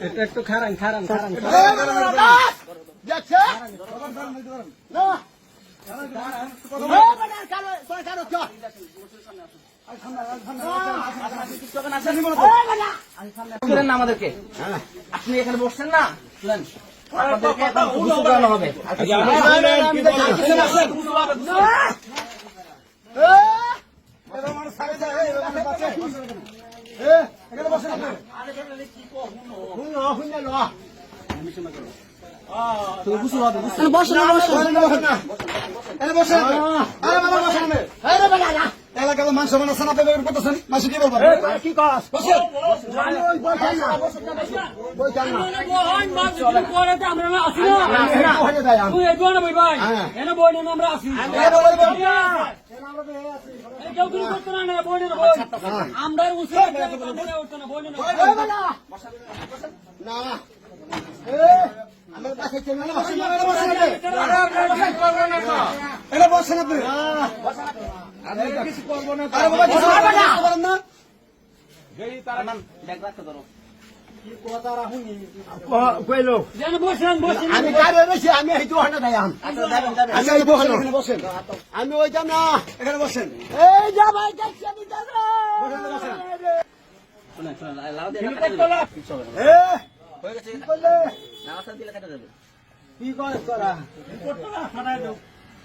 এটা একটু খারান খারান খারান। আমাদেরকে? আপনি এখানে বসছেন না? হবে এলাকার মান সমান আছে না করতেছেন মাসে কি কস? আমরা না। আমার কাছে চেনা না বসে না বসে এটা বসেন আপনি কিছু না। আমি কারে আচ্ছা ওইতাম না এখানে বসেন। এই যা ভাই হয়ে কি কস তোরা?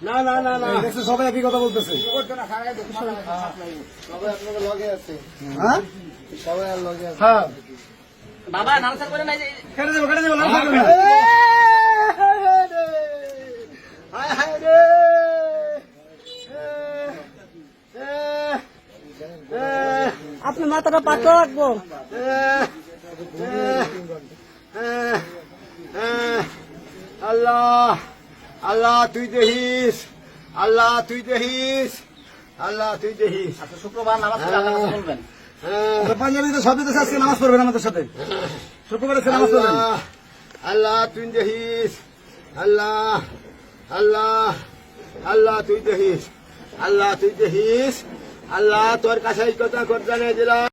না না না না দেখছেন সবাই একই কথা বলতেছে সবাই আপনাদের লগে আছে হ্যাঁ সবাই আর লগে আছে হ্যাঁ বাবা নামাজ করে নাই কেটে দেবো কেটে দেবো লাল থাকবে না হায় হায় রে আপনি মাথাটা পাতো রাখব আল্লাহ আল্লাহ তুই দেখিস আল্লাহ তুই দেখিস আল্লাহ তুই দেখিস আচ্ছা শুক্রবার নামাজ পড়ে আল্লাহর কাছে বলবেন। হ্যাঁ। পাঞ্জাবিতে সব দেশে আজকে নামাজ পড়বেন আমাদের সাথে। শুক্রবার নামাজ পড়বেন। আল্লাহ আল্লাহ তুই দেখিস আল্লাহ আল্লাহ আল্লাহ তুই দেখিস আল্লাহ তুই দেখিস আল্লাহ তোর কাছে এই কথা করতে দিলাম।